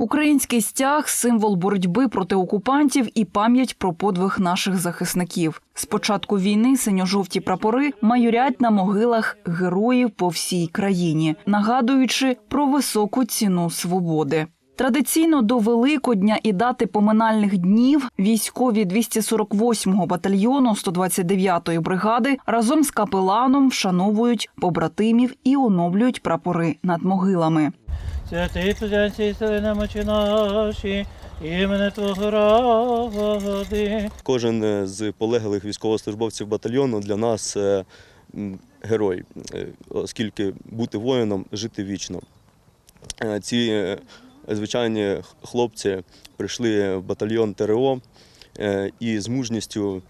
Український стяг символ боротьби проти окупантів і пам'ять про подвиг наших захисників. З початку війни синьо-жовті прапори майорять на могилах героїв по всій країні, нагадуючи про високу ціну свободи. Традиційно до Великодня і дати поминальних днів військові 248-го батальйону 129-ї бригади разом з капеланом вшановують побратимів і оновлюють прапори над могилами. Святий Тузянці, сили намочі наші, Твого ради. Кожен е, з полеглих військовослужбовців батальйону для нас е, герой, е, оскільки бути воїном жити вічно. Ці звичайні хлопці прийшли в батальйон ТРО і з мужністю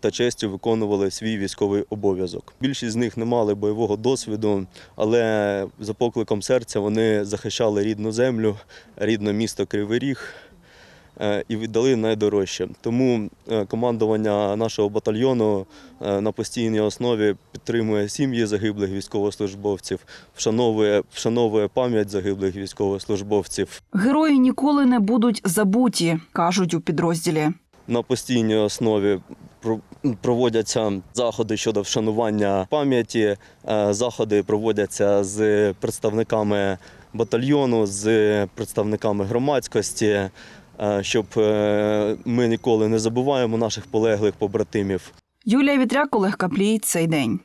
та честю виконували свій військовий обов'язок. Більшість з них не мали бойового досвіду, але за покликом серця вони захищали рідну землю, рідне місто Кривий Ріг е, і віддали найдорожче. Тому е, командування нашого батальйону е, на постійній основі підтримує сім'ї загиблих військовослужбовців, вшановує, вшановує пам'ять загиблих військовослужбовців. Герої ніколи не будуть забуті, кажуть у підрозділі. На постійній основі проводяться заходи щодо вшанування пам'яті. е, Заходи проводяться з представниками батальйону, з представниками громадськості, е, щоб е, ми ніколи не забуваємо наших полеглих побратимів. Юлія Вітряк, Олег Каплій. Цей день.